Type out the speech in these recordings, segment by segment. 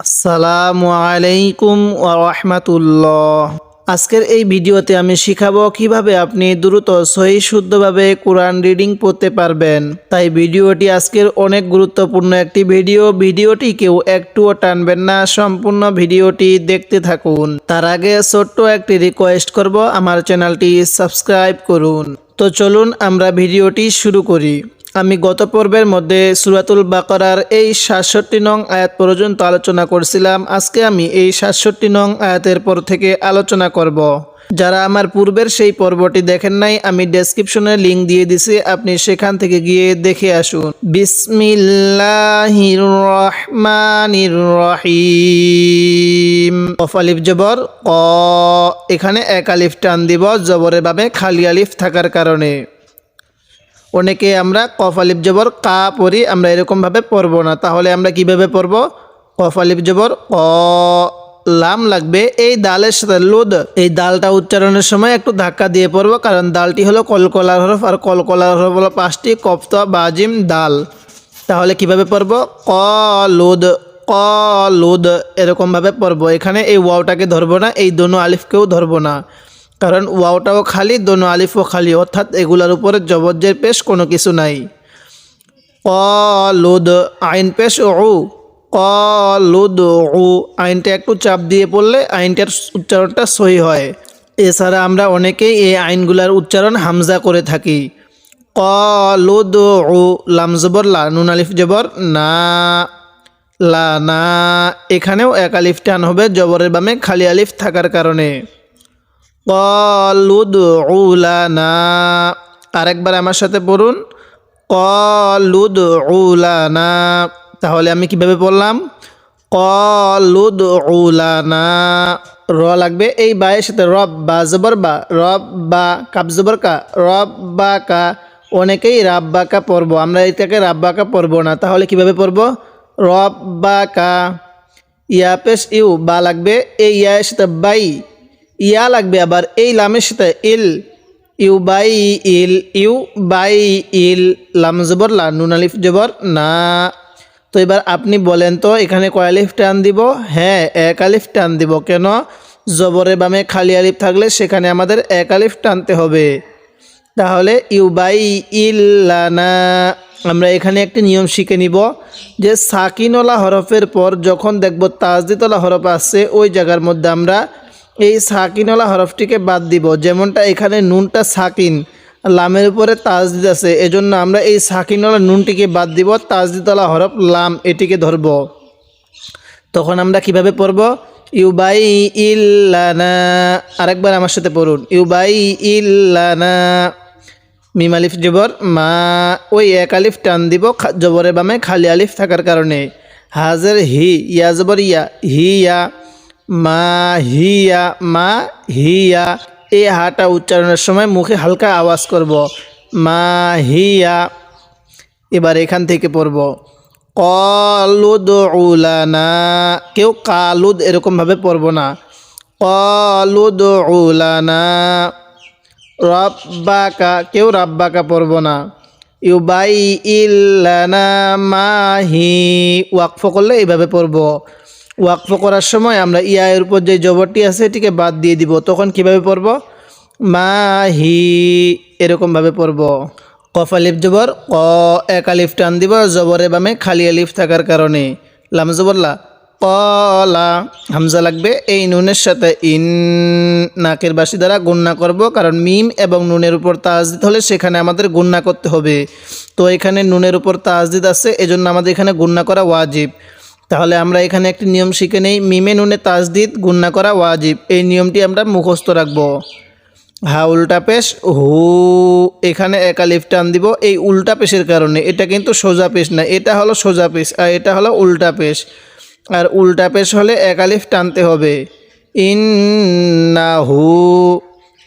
আসসালামু আলাইকুম ওরহমাতুল্লাহ আজকের এই ভিডিওতে আমি শিখাবো কীভাবে আপনি দ্রুত সহি শুদ্ধভাবে কোরআন রিডিং পড়তে পারবেন। তাই ভিডিওটি আজকের অনেক গুরুত্বপূর্ণ একটি ভিডিও। ভিডিওটি কেউ একটুও টানবেন না, সম্পূর্ণ ভিডিওটি দেখতে থাকুন। তার আগে ছোট্ট একটি রিকোয়েস্ট করব, আমার চ্যানেলটি সাবস্ক্রাইব করুন। তো চলুন আমরা ভিডিওটি শুরু করি। আমি গত পর্বের মধ্যে সুরাতুল বাকরার এই সাতষট্টি নং আয়াত পর্যন্ত আলোচনা করছিলাম। আজকে আমি এই সাতষট্টি নং আয়াতের পর থেকে আলোচনা করব। যারা আমার পূর্বের সেই পর্বটি দেখেন নাই, আমি ডেসক্রিপশনে লিংক দিয়ে দিছি, আপনি সেখান থেকে গিয়ে দেখে আসুন। বিসমিল্লাহির রহমানির রহিম আলিফ জবর, ক। এখানে এক আলিফ টান দিব, জবরের ভাবে খালি আলিফ থাকার কারণে। অনেকে আমরা কফ, আলিফ, জবর, কা পড়ি, আমরা এরকমভাবে পড়ব না। তাহলে আমরা কীভাবে পড়ব? কফ, আলিফ, জবর অ লাম লাগবে। এই দালের সাথে লোদ, এই দালটা উচ্চারণের সময় একটু ধাক্কা দিয়ে পড়ব, কারণ দালটি হলো কলকলার হরফ, আর কলকলার হরফ হলো পাঁচটি কফত বাজিম, দাল। তাহলে কীভাবে পড়ব? ক, লোদ ক, লোদ, এরকমভাবে পড়ব। এখানে এই ওয়াওটাকে ধরবো না, এই দোনো আলিফকেও ধরবো না। কারণ ওয়াওটাও খালি, দোনো আলিফও খালি, অর্থাৎ এগুলার উপরে জবজ্জের পেশ কোনো কিছু নাই। ক লুদ আইন পেশ ও ক লুদ ও আইনটা একটু চাপ দিয়ে পড়লে আইনটার উচ্চারণটা সহি হয়। এছাড়া আমরা অনেকেই এই আইনগুলার উচ্চারণ হামজা করে থাকি। ক লুদ ও লাম জবর, লা, নুন আলিফ জবর, না, লা, না, এখানেও এক আলিফ টান হবে, জবরের বামে খালি আলিফ থাকার কারণে। আরেকবার আমার সাথে পড়ুন। কলুদুলানা তাহলে আমি কীভাবে বললাম কলুদুলানা র লাগবে এই বায়ের সাথে রব বা জবর বা, রব বা কাব জবর কা, রব বা কা। অনেকেই রাব বা কা পড়ব। আমরা এটাকে রাব বা কা পড়ব না। তাহলে কীভাবে পড়ব? রব বা কা। ইয়া পেশ ইউ বা লাগবে এই ইয়ের সাথে বাই। ইয়া লাগবে আবার এই লামের সাথে ইল, ইউ বাই ইল, ইউ বাই ইল, লাম জবর, লা, নুন আলিফ জবর, না। তো এবার আপনি বলেন তো, এখানে কয় আলিফ টান দিব? হ্যাঁ এক আলিফ টান দিব। কেন? জবরের বামে খালি আলিফ থাকলে সেখানে আমাদের এক আলিফ টানতে হবে। তাহলে ইউ বাই ইল্লানা আমরা এখানে একটি নিয়ম শিখে নিব যে সাকিনওয়ালা হরফের পর যখন দেখব তাজদিতলা হরফ আসছে, ওই জায়গার মধ্যে আমরা এই সাকিনওয়ালা হরফটিকে বাদ দিব, যেমনটা এখানে নুনটা সাকিন, লামের উপরে তাজদিদ আছে। এজন্য আমরা এই সাকিনওয়ালা নুনটিকে বাদ দিব, তাজদিদওয়ালা হরফ লাম এটিকে ধরব। তখন আমরা কীভাবে পড়ব? ইউবাই ইল্লানা আরেকবার আমার সাথে পড়ুন। ইউবাই ইল্লানা মিম আলিফ জবর, মা, ওই এক আলিফ টান দিব জবরের বামে খালি আলিফ থাকার কারণে। হাজের হি, ইয়া জবর ইয়া, হি, ইয়া। মা হিয়া মা হিয়া। এই হাটা উচ্চারণের সময় মুখে হালকা আওয়াজ করব। মা হিয়া। এবার এখান থেকে পড়ব। কলুদ উলানা কেউ কালুদ এরকমভাবে পড়ব না। কলুদ উলানা রব্বাকা। কেউ রাব্বাকা পড়ব না। ইউবাই ইল্লানা মাহি ওয়াকফ করলে এইভাবে পড়ব। ওয়াকফ করার সময় আমরা ইয়ার উপর যে জবরটি আছে, এটিকে বাদ দিয়ে দিব। তখন কীভাবে পড়ব? মাহি এরকমভাবে পড়ব। কফ আলিফ জবর, ক এক আলিফ টান দিব, জবরে বামে খালি আলিফ থাকার কারণে। লাম জবরলা কলা। হামজা লাগবে, এই নুনের সাথে ইন নাকের বাসি দ্বারা গুন্না করব, কারণ মিম এবং নুনের উপর তাজদিদ হলে সেখানে আমাদের গুন্না করতে হবে। তো এখানে নুনের উপর তাজদিদ আছে, এজন্য আমাদের এখানে গুন্না করা ওয়াজিব। তাহলে আমরা এখানে একটি নিয়ম শিখে নেই। মিমে নুনে তাজদিদ গুন্না করা ওয়াজিব। এই নিয়মটি আমরা মুখস্থ রাখব। হা উল্টা পেশ, হু, এখানে একা লিফ টান দিব। এই উল্টা পেশের কারণে, এটা কিন্তু সোজা পেশ না, এটা হলো সোজা পেশ আর এটা হলো উল্টা পেশ। আর উল্টা পেশ হলে একালিফ টানতে হবে। ইন্নাহু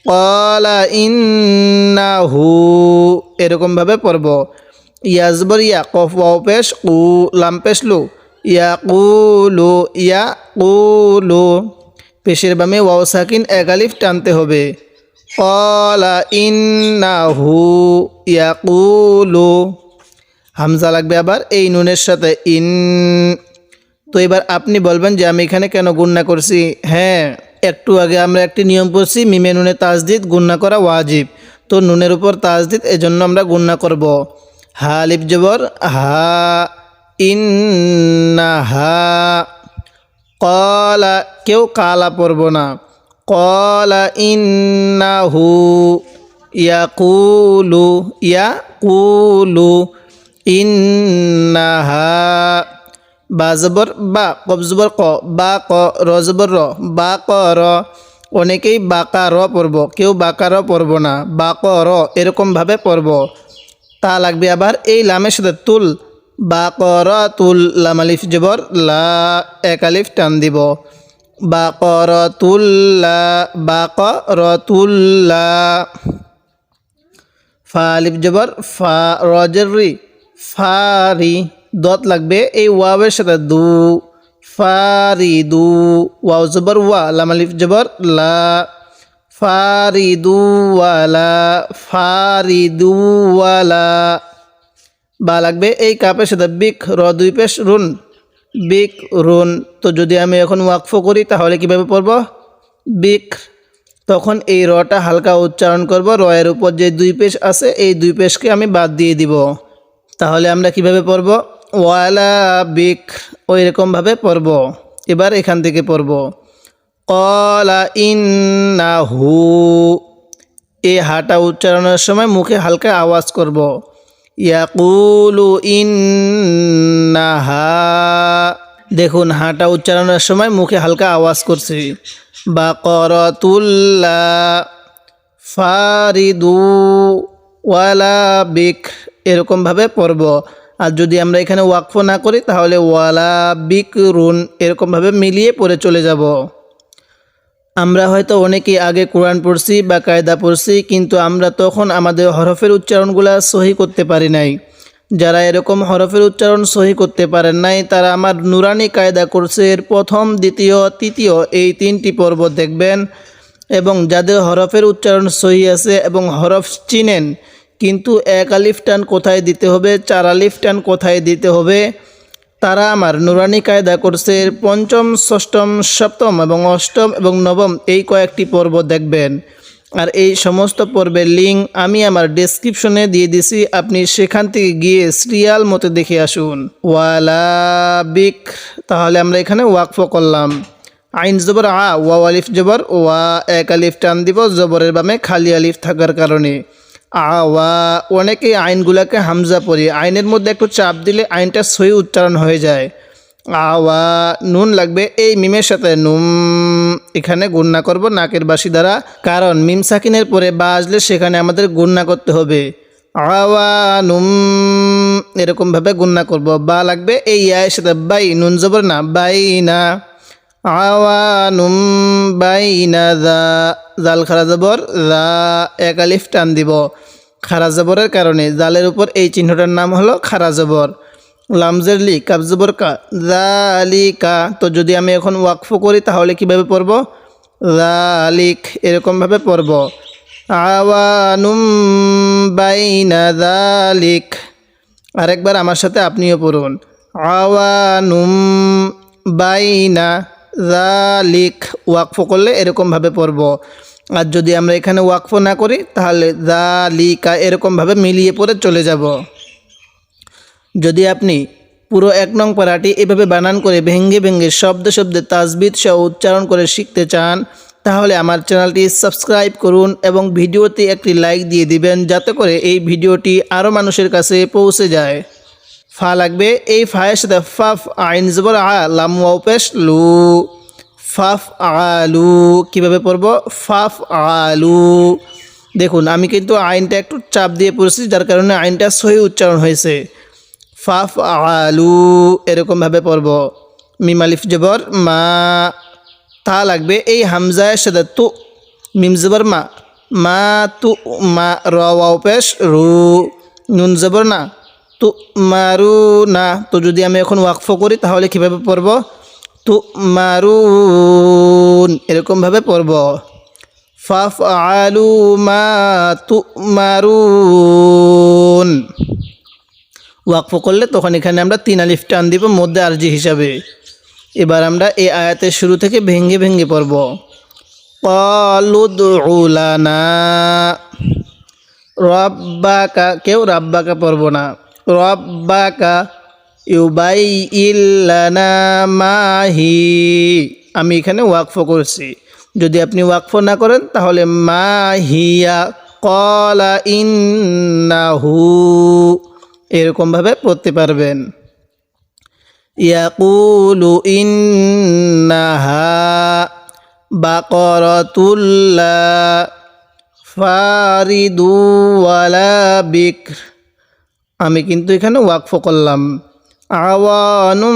কলা ইন্নাহু এরকমভাবে পড়ব। ইয়াজবর ইয়া, কফ, ওয়াও পেশ, উ, লাম পেশ, লু। ইয়া কুলু ইয়া কুলু পেশের বামে ওয়াও সাকিন একালিফ টানতে হবে। কলা ইন্নাহু ইয়াকুলু। হামজা লাগবে আবার এই নুনের সাথে ইন। তো এবার আপনি বলবেন যে আমি এখানে কেন গুন্না করছি? হ্যাঁ একটু আগে আমরা একটি নিয়ম পড়ছি, মিমে নুনে তাজদিদ গুন্না করা ওয়াজিব। তো নুনের উপর তাজদিদ, এজন্য আমরা গুন্না করব। হা লিপ জবর, হা ইন্না হা কলা, কেউ কালা পড়ব না। কলা ইন্নাহু ইয়াকুলু ইয়াকুলু ইন্নাহা। বা জবর, বা কব জবর, ক, বা, ক, র জবর, র, বা, ক, র। অনেকেই বাকা, র পড়ব কেউ বাকা, র পড়ব না। বা, ক, র, এরকমভাবে পড়ব তা লাগবে আবার এই লামের সাথে তুল। বা ক র তুল লাম আলিফ জবর, লা এক আলিফ টান দিব। বা ক র তুল্লা বা ক র তুল্লা ফা আলিফ জবর, ফা, রজের ফারি দত লাগবে এই ওয়াবের সাথে দু। ফারি দু, ওয়াও জবর, ওয়া লাম আলিফ জবর, লা। ফারি দু ওয়ালা ফারি দু ওয়ালা বা লাগবে এই কাপের সাথে বিক, র দুই পেশ, রুন। বিক, রুন। তো যদি আমি এখন ওয়াকফ করি, তাহলে কীভাবে পড়ব? বিক, তখন এই রটা হালকা উচ্চারণ করব। রয়ের উপর যে দুই পেশ আছে, এই দুই পেশকে আমি বাদ দিয়ে দিব। তাহলে আমরা কীভাবে পড়ব? ওয়ালা বিক ওই রকমভাবে পড়ব। এবার এখান থেকে পড়ব। কলা ইন্নাহু। এই হাটা উচ্চারণের সময় মুখে হালকা আওয়াজ করব। ইয়াকুলু ইন্নাহা। দেখুন, হাটা উচ্চারণের সময় মুখে হালকা আওয়াজ করছি। বা করতুল্লা ফারিদু ওয়ালা বিক। এরকমভাবে পড়ব। আর যদি আমরা এখানে ওয়াকফ না করি, তাহলে ওয়ালা বিক রুন এরকমভাবে মিলিয়ে পড়ে চলে যাব। আমরা হয়তো অনেকেই আগে কোরআন পড়ছি বা কায়দা পড়ছি, কিন্তু আমরা তখন আমাদের হরফের উচ্চারণগুলা সহি করতে পারি নাই। যারা এরকম হরফের উচ্চারণ সহি করতে পারেন নাই, তারা আমার নুরানি কায়দা কোর্সের প্রথম, দ্বিতীয়, তৃতীয় এই তিনটি পর্ব দেখবেন। এবং যাদের হরফের উচ্চারণ সহি আছে এবং হরফ চিনেন, কিন্তু এক আলিফ টান কোথায় দিতে হবে, চার আলিফ টান কোথায় দিতে হবে তারা আমার নুরানি কায়দা কোর্সের পঞ্চম, ষষ্ঠম, সপ্তম এবং অষ্টম এবং নবম এই কয়েকটি পর্ব দেখবেন। আর এই সমস্ত পর্বের লিঙ্ক আমি আমার ডেসক্রিপশনে দিয়ে দিছি। আপনি সেখান থেকে গিয়ে সিরিয়াল মতো দেখে আসুন। ওয়ালা বিক তাহলে আমরা এখানে ওয়াকফ করলাম। আইন জবর আ ওয়া আলিফ জবর, ওয়া এক আলিফ টান দিব, জবরের বামে খালি আলিফ থাকার কারণে। আওয়া অনেকেই আইনগুলোকে হামজা পড়ি। আইনের মধ্যে একটু চাপ দিলে আইনটা সই উচ্চারণ হয়ে যায়। আওয়া, নুন লাগবে এই মিমের সাথে। নুম, এখানে গুন্না করব নাকের বাসি দ্বারা। কারণ মিম সাকিনের পরে বা আসলে সেখানে আমাদের গুন্না করতে হবে। আওয়া, নুম, এরকমভাবে গুন্না করব। বা লাগবে এই ইয়ার সাথে বাই, নুন জবর না, বাই না। আওয়ানুম বাইনা দা জাল খারা জবর দা এক আলিফ টান দিব। খারা জবরের কারণে জালের উপর এই চিহ্নটার নাম হলো খারা জবর। লামজের লি কাব জবর কা, জালিকা। তো যদি আমি এখন ওয়াকফ করি, তাহলে কীভাবে পড়ব? জালিক, এরকমভাবে পড়ব। আওয়ানুম বাইনা জালিক। আরেকবার আমার সাথে আপনিও পড়ুন। আওয়ানুম বাইনা জালিক ওয়াকফ করলে এরকমভাবে পড়ব। আর যদি আমরা এখানে ওয়াকফ না করি, তাহলে জালিকা এরকমভাবে মিলিয়ে পড়ে চলে যাব। যদি আপনি পুরো এক নং পাড়াটি এভাবে বানান করে ভেঙ্গে ভেঙ্গে শব্দ শব্দে তাজবিদ সহ উচ্চারণ করে শিখতে চান, তাহলে আমার চ্যানেলটি সাবস্ক্রাইব করুন এবং ভিডিওতে একটি লাইক দিয়ে দিবেন, যাতে করে এই ভিডিওটি আরও মানুষের কাছে পৌঁছে যায়। ফা লাগবে, এই ফায়ের সাথে ফাফ আইন জবর আ, লাম, ওয়াও পেশ, লু। ফাফ আলু কীভাবে পড়ব? ফাফ আলু দেখুন, আমি কিন্তু আইনটা একটু চাপ দিয়ে পড়েছি, যার কারণে আইনটা সহি উচ্চারণ হয়েছে। ফাফ আলু এরকমভাবে পড়ব। মিমালিফ জবর, মা, তা লাগবে, এই হামজায়ের সাথে তু, মিম জবর, মা মা তু, মা, র রু। নুন জবর না তু মারু না তো যদি আমি এখন ওয়াকফ করি, তাহলে কীভাবে পড়ব? তু মারুন এরকমভাবে পড়ব। ফাফ আলু মা তু মারুন ওয়াকফ করলে তখন এখানে আমরা তিন আলিফ টান দিব, মধ্যে আরজি হিসাবে। এবার আমরা এই আয়াতের শুরু থেকে ভেঙ্গে ভেঙ্গে পড়ব। কলুদুলানা রব্বাকা, কেউ রাব্বাকা পড়ব না। রব্বাকা ইউবাই মাহি। আমি এখানে ওয়াকফ করছি। যদি আপনি ওয়াকফ না করেন, তাহলে মাহিয়া কলা ইন্নাহু। এরকমভাবে পড়তে পারবেন। ইয়াকুলু ইন্নাহা বাকরতুল্লা ফারিদু ওয়ালা বিক্র। আমি কিন্তু এখানে ওয়াকফ করলাম। আওয়ানুম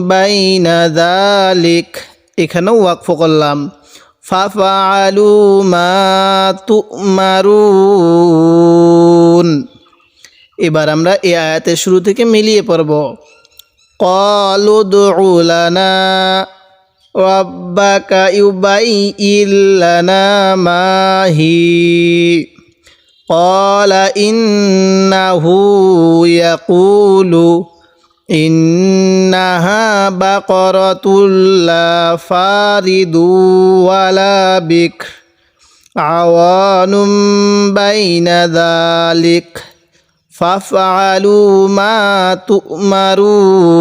বাইনা দালিক এখানে ওয়াকফ করলাম। ফাফালু মা তুমারুন। এবার আমরা এই আয়াতের শুরু থেকে মিলিয়ে পড়ব। কলু দুলানা রব্বাকা ইউবাই ইল্লানা মাহি। قال إنه يقول إنها بقرة لا فارد ولا بكر عوان بين ذلك ফাফআলু মা তুমারুন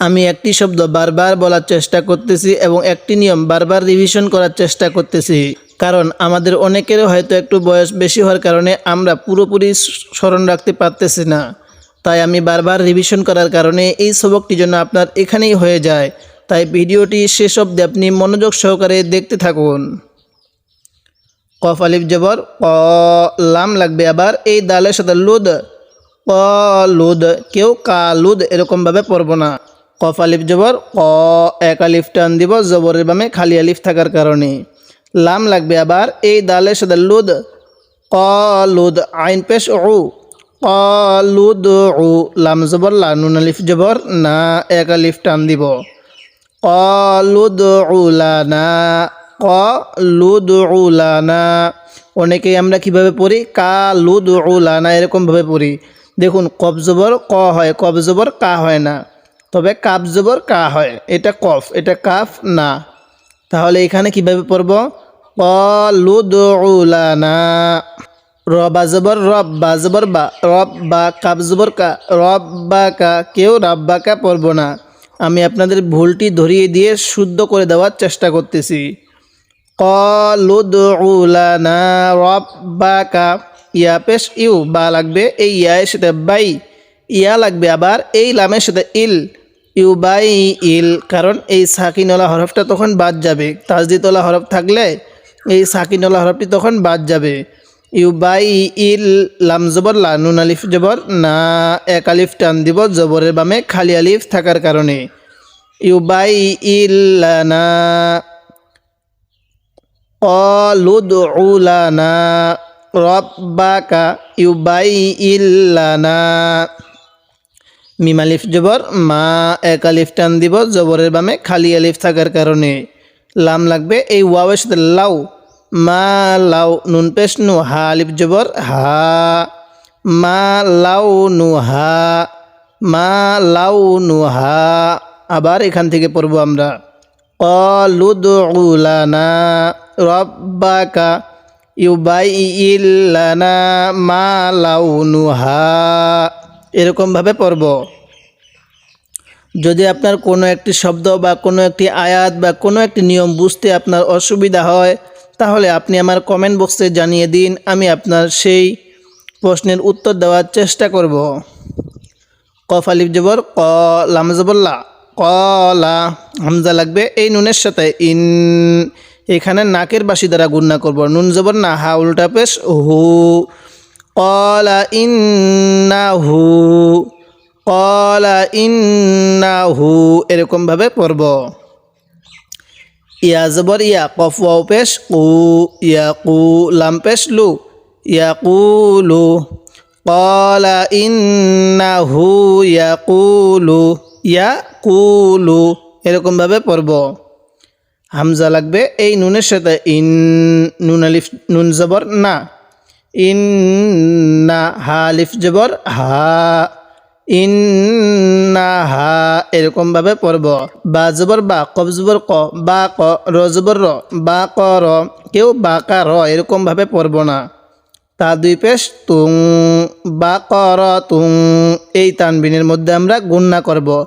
আমি একটি শব্দ বারবার বলার চেষ্টা করতেছি এবং একটি নিয়ম বারবার রিভিশন করার চেষ্টা করতেছি কারণ আমাদের অনেকেরও হয়তো একটু বয়স বেশি হওয়ার কারণে আমরা পুরোপুরি স্মরণ রাখতে পারতেছি না। তাই আমি বারবার রিভিশন করার কারণে এই সবকটি জন্য আপনার এখানেই হয়ে যায়। তাই ভিডিওটি শেষ অবধি আপনি মনোযোগ সহকারে দেখতে থাকুন। কফ আলিফ জবর, ক, লাম লাগবে আবার এই দালের সাথে লুদ। ক, লুদ, কেউ কা, লুদ এরকমভাবে পড়ব না। কফ আলিফ জবর, ক, এক আলিফ টান দিব জবরের বামে খালি আলিফ থাকার কারণে। লাম লাগবে আবার, এই দালের সাথে লুদ, ক, লুদ, আইন পেশ ও লুদ ও লাম জবর, লা, নুন আলিফ জবর, না, এক আলিফ টান দিব। ক, লুদ না, ক, লুদ উলানা অনেকেই আমরা কীভাবে পড়ি? কা, লুদ উলানা এরকমভাবে পড়ি। দেখুন, কফ জবর, ক হয়, কফ জবর, কা হয় না। তবে কাপ জবর, কা হয়। এটা কফ, এটা কাফ, না। তাহলে এখানে কীভাবে পড়ব? ক লুদ উলানা র বা জবর রব বা জবর বা রব বা জবর কা রব বা কা, কেউ রাব্বা কা পড়ব না। আমি আপনাদের ভুলটি ধরিয়ে দিয়ে শুদ্ধ করে দেওয়ার চেষ্টা করতেছি। কলুদুলানা রব্বাকা ইয়া পেশ ইউ বা লাগবে এই ইয়ার সাথে বাই। ইয়া লাগবে আবার এই লামের সাথে ইল। ইউ বাই ইল, কারণ এই সাকিনওয়ালা হরফটা তখন বাদ যাবে। তাজদিতওয়ালা হরফ থাকলে এই সাকিনুল হরফটি তখন বাদ যাবে। ইউ বাই ইল লাম জবর লানুন আলিফ জবর, না এক আলিফ টান দিব জবরের বামে খালি আলিফ থাকার কারণে। ইউবাই ইল লানা কলুদউলানা রব্বাকা ইউবাই ইল লানা মিমালিফ জবর, মা এক আলিফ টান দিব জবরের বামে খালি আলিফ থাকার কারণে। লাম লাগবে এই ওয়াওয়ের সাথে লাউ। মা লাউ নুন পেশ নু হা আলিফ জবর হা। মা লাউ নু হা। মা লাউ নু হা। আবার এখান থেকে পড়ব আমরা। কলুদুলানা রব্বাকা ইউবাইল্লানা মা লাউনুহা এরকমভাবে পড়ব। যদি আপনার কোনো একটি শব্দ বা কোনো একটি আয়াত বা কোনো একটি নিয়ম বুঝতে আপনার অসুবিধা হয় তাহলে আপনি আমার কমেন্ট বক্সে জানিয়ে দিন, আমি আপনার সেই প্রশ্নের উত্তর দেওয়ার চেষ্টা করব। কফ আলিফ জবর, ক লাম জবল্লা কলা হামজা লাগবে, এই নুনের সাথে ইন, এখানে নাকের বাসি দ্বারা গুণনা করব। নুন জবর না, হা উল্টা পেশ, হু। কলা ইন্না হু। কলা ইন্না হু, এরকমভাবে পড়ব ইয়া জবর ইয়া, কফ ওয়াও পেশ, কু, ইয়া কু, লাম পেশ, লু। ইয়া কুলু কলা ইন্নাহু ইয়াকুলু ইয়া কুলু এরকমভাবে পড়ব। হামজা লাগবে, এই নুনের সাথে ইন, নুন আলিফ, নুন জবর না। ইন না হা আলিফ জবর হা। ইন্নাহা, এরকমভাবে পড়ব। বা জবর বা কব জবর ক, বা ক, র জবর র, বা ক, র, কেউ বা কা, র, এরকমভাবে পড়ব না। তা দুই পেশ তুং, বা কর তুং, এই তানবিনের মধ্যে আমরা গুণনা করব।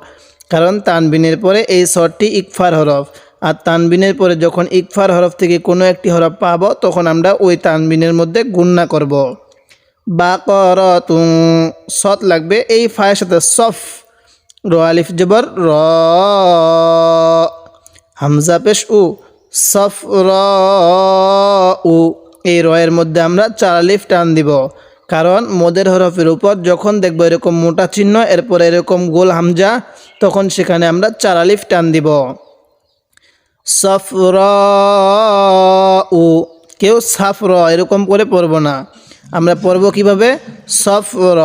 কারণ তানবিনের পরে এই শর্টটি ইকফার হরফ। আর তানবিনের পরে যখন ইকফার হরফ থেকে কোনো একটি হরফ পাব, তখন আমরা ওই তানবিনের মধ্যে গুণনা করব। বা কর তুং সৎ লাগবে এই ফায়ের সাথে, সফ। র, আলিফ, জবর, র। হামজা, পেশ, উ। সফ, র, উ। এই রয়ের মধ্যে আমরা চার আলিফ টান দিব। কারণ মদের হরফের উপর যখন দেখব এরকম মোটা চিহ্ন, এরপর এরকম গোল হামজা, তখন সেখানে আমরা চার আলিফ টান দিব। সফ, র, উ। কেউ সাফ, র, এরকম করে পড়ব না। আমরা পড়ব কীভাবে? সফ সফর।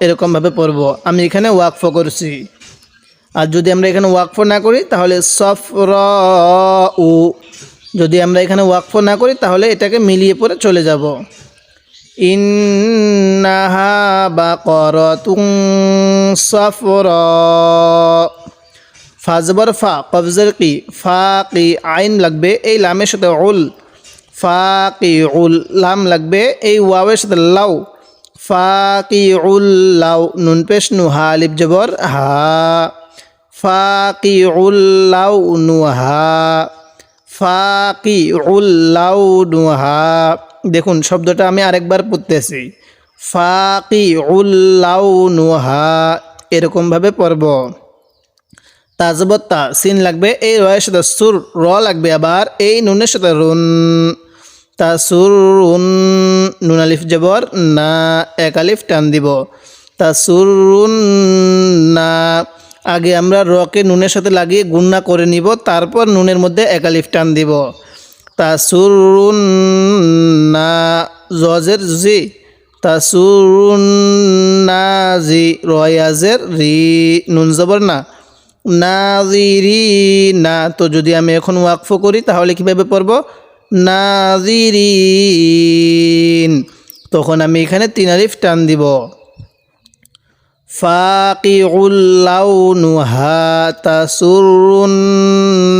এরকমভাবে পড়ব। আমি এখানে ওয়াকফ করছি। আর যদি আমরা এখানে ওয়াকফ না করি, তাহলে সফর উ। যদি আমরা এখানে ওয়াকফ না করি, তাহলে এটাকে মিলিয়ে পরে চলে যাব। ইন্নাহা বা কর তুং সফর ফাজবর ফা কবজর কি? ফা, কি, আইন লাগবে। এই লামের সাথে উল ফা কি উল লাম লাগবে। এই ওয়াওয়ের সাথে লাউ। ফা কি উল লাউ, নুন পেশ নু হা, লিপ জবর, হা। ফা কি উল লাউ, নু হা। ফা কি উল লাউ, নু হা। দেখুন, শব্দটা আমি আরেকবার পড়তেছি। ফা কি উল লাউ, নু হা। এরকমভাবে পড়ব। তাজবত্তা, সিন লাগবে। এই রয়ের সাথে সুর, র লাগবে আবার। এই নুনের সাথে রুন। তা সুর রুন নুন আলিফ জবর, না, এক আলিফ টান দিব। তা সুর না, আগে আমরা রকে নুনের সাথে লাগিয়ে গুন্না করে নিব, তারপর নুনের মধ্যে এক আলিফ টান দিব। তা সুর না, জজের জি তা সুর না, জি, রয়াজের রি, নুন জবর না। নাজিরি না, তো যদি আমি এখন ওয়াকফ করি তাহলে কীভাবে পড়ব? নাজিরিন। তখন আমি এখানে তিন আলিফ টান দিব। ফাকিউল্লাউনুহা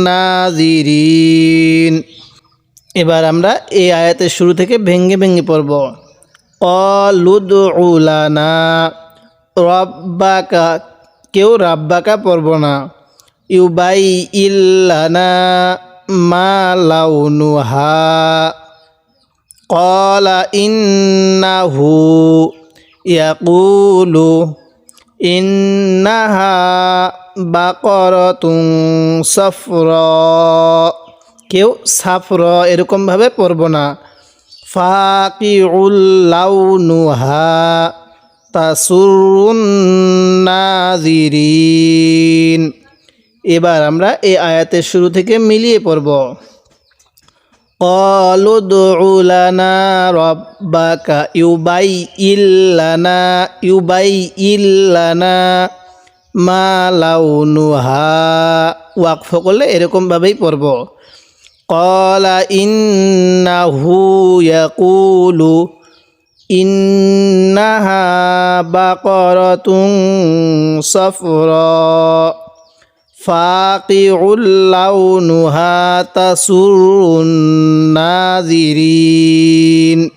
নাজিরিন। এবার আমরা এই আয়াতের শুরু থেকে ভেঙ্গে ভেঙ্গে পড়ব। অলুদ উলানা রব্বাকা, কেউ রাব্বাকা পড়ব না। ইউবাই ইল্লানা কলা ইন্নাহু ইয়াকুলু ইন্নাহা বাকরতুং সফর। কেউ সাফর এরকমভাবে পড়ব না। ফাকিউল লাউনুহা তাসুরুন্নাজিরিন এবার আমরা এই আয়াতের শুরু থেকে মিলিয়ে পড়ব قالوا ادع لنا ربك يبين لنا يبين لنا মা লাউনুহা ওয়াকফ করলে এরকমভাবেই পড়ব কলা ইন্নাহু ইয়াকুলু ইন্নাহা বাকরতুং সফরা নাজিরিন।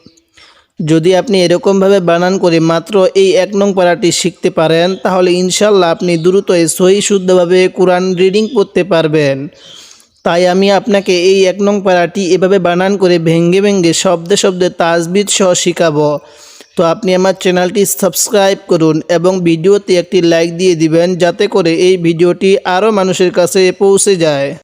যদি আপনি এরকমভাবে বানান করে মাত্র এই এক নং পাড়াটি শিখতে পারেন, তাহলে ইনশাল্লাহ আপনি দ্রুত সহি শুদ্ধভাবে কোরআন রিডিং করতে পারবেন। তাই আমি আপনাকে এই এক নং পাড়াটি এভাবে বানান করে ভেঙ্গে ভেঙ্গে শব্দে শব্দে তাজবিদ সহ শিখাবো। তো আপনি আমার চ্যানেলটি সাবস্ক্রাইব করুন এবং ভিডিওতে একটি লাইক দিয়ে দিবেন যাতে করে এই ভিডিওটি আরও মানুষের কাছে পৌঁছে যায়।